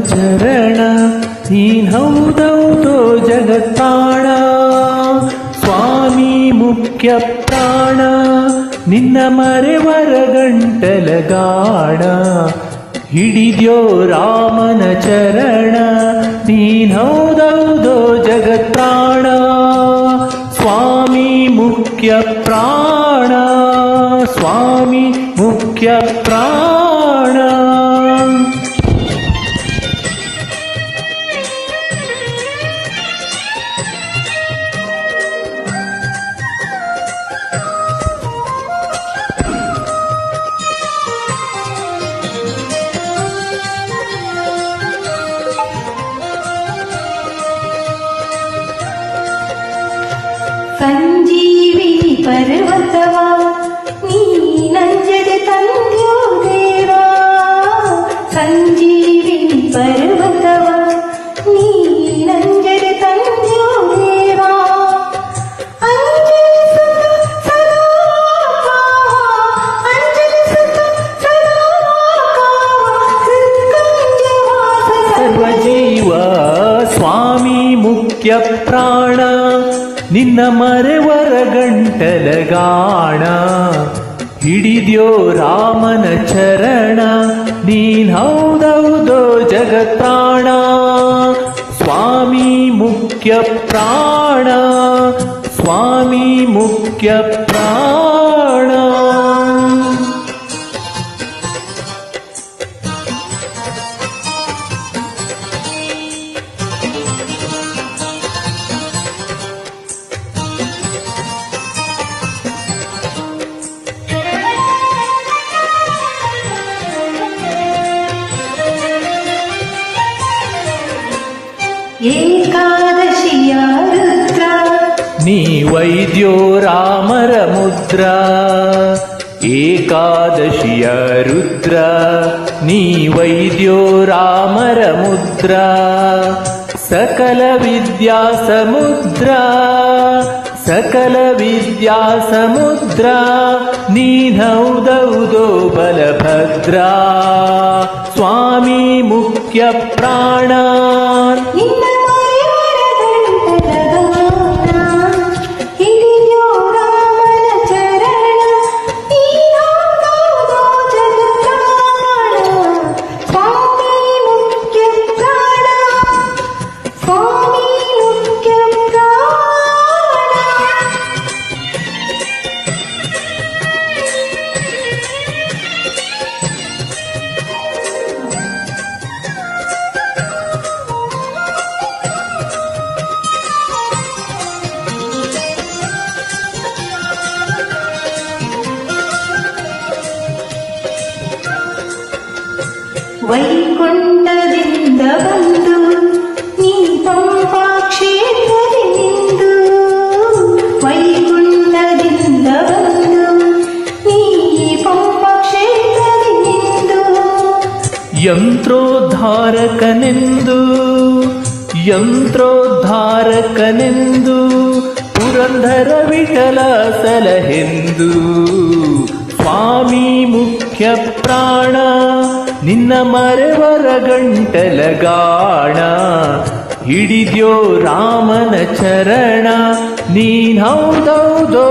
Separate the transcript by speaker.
Speaker 1: ಚರಣ. ನೀನ್ ಹೌದೌದೋ ಜಗತ್ತಾಣ. ಸ್ವಾಮಿ ಮುಖ್ಯ ಪ್ರಾಣ. ನಿನ್ನ ಮರೆವರ ಗಂಟಲ ಗಾಣ. ಹಿಡಿದ್ಯೋ ರಾಮನ ಚರಣ. ನೀನ್ ಹೌದೌದೋ ಜಗತ್ರಾಣ ಸ್ವಾಮಿ ಮುಖ್ಯ ಪ್ರಾಣ. ಸ್ವಾಮಿ ಮುಖ್ಯ ಪ್ರಾಣ.
Speaker 2: ಪರ್ವತವ ನೀ ನಂಜದೆ ತಂದ್ಯೋ ದೇವಾ ಸಂಜೀವಿನಿ ಪರ್ವತವ ನೀ ನಂಜದೆ ತಂದ್ಯೋ ದೇವಾ ಅಂಜನಿ ಸುತ ಸದಾ ಕಾವ, ಅಂಜನಿ ಸುತ ಸದಾ ಕಾವ, ಹೃತ್ಕಂಜವಾಸ
Speaker 1: ಸರ್ವಜೀವ ಸ್ವಾಮಿ ಮುಖ್ಯ ಪ್ರಾಣ ನಿನ್ನ ಮರೆವರ ಗಂಟಲ ಗಾಣ. ಹಿಡಿದ್ಯೋ ರಾಮನ ಚರಣ. ನೀನ್ ಹೌದೌದೋ ಜಗತ್ತಾಣ ಸ್ವಾಮಿ ಮುಖ್ಯ ಪ್ರಾಣ. ಸ್ವಾಮಿ ಮುಖ್ಯ ಪ್ರಾಣ. ನೀ ವೈದ್ಯೋ ರಾಮರ ಮುದ್ರ, ಏಕಾದಶಿಯ ರುದ್ರ. ನೀ ವೈದ್ಯೋ ರಾಮರ ಮುದ್ರ, ಸಕಲ ವಿದ್ಯಾ ಸಮುದ್ರ. ಸಕಲ ವಿದ್ಯಾ ಸಮುದ್ರ ನೀನೌದೌದೋ ಬಲಭದ್ರ. ಸ್ವಾಮಿ ಮುಖ್ಯ ಪ್ರಾಣ.
Speaker 2: ವೈಕುಂಠದಿಂದ ಬಂದು ನೀ ಪಂಪಾ ಕ್ಷೇತ್ರದಿ ನಿಂದು ವೈಕುಂಠದಿಂದ ಬಂದು ನೀ ಪಂಪಾ ಕ್ಷೇತ್ರದಿ ನಿಂದು
Speaker 1: ಯಂತ್ರೋದ್ಧಾರಕನೆಂದು ಯಂತ್ರೋದ್ಧಾರಕನೆಂದು ಪುರಂದರ ವಿಠಲ ಸಲಹೆಂದು ಸ್ವಾಮಿ ಮುಖ್ಯ ಪ್ರಾಣ ನಿನ್ನ ಮರೆವರ ಗಂಟಲ ಗಾಣ ಹಿಡಿದ್ಯೋ ರಾಮನ ಚರಣ ನೀನ್ ಹೌದೌದೋ